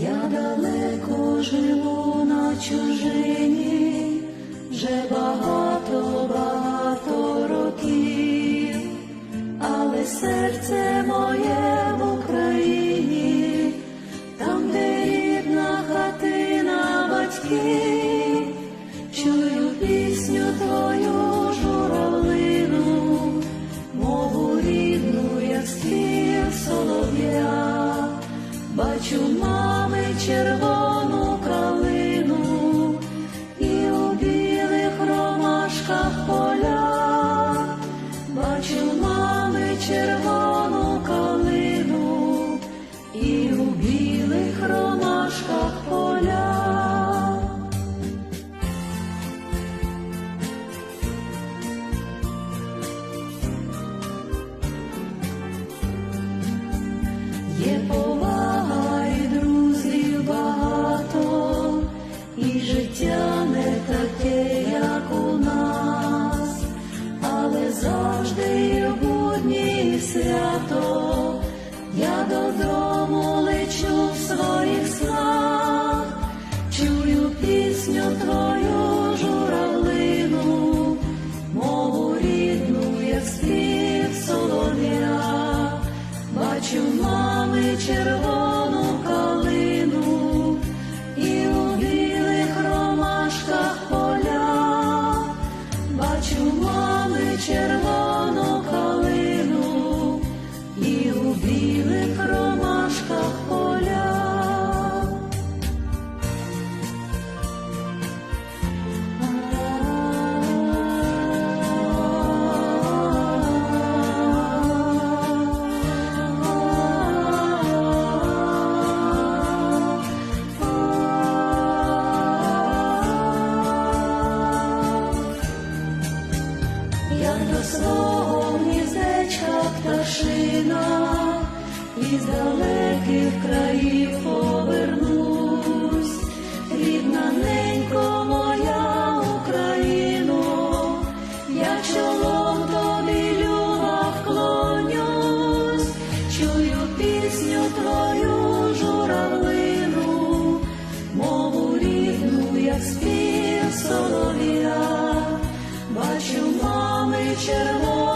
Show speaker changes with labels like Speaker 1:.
Speaker 1: я далеко живу. Червону калину і у білих ромашках поля, бачу мами червону калину і білих ромашках поля. Але завжди в будні і свято, я додому лечу в своїх снах, чую пісню твою журавлину, мову рідну, як спів солов'я. Бачу мами червону як до свого гніздечка пташина, із далеких країв повернусь, рідна ненько моя Україно, я чолом тобі люба вклонюсь, чую пісню твою журавлину, мову рідну, як спів солов'я, бачу. future more.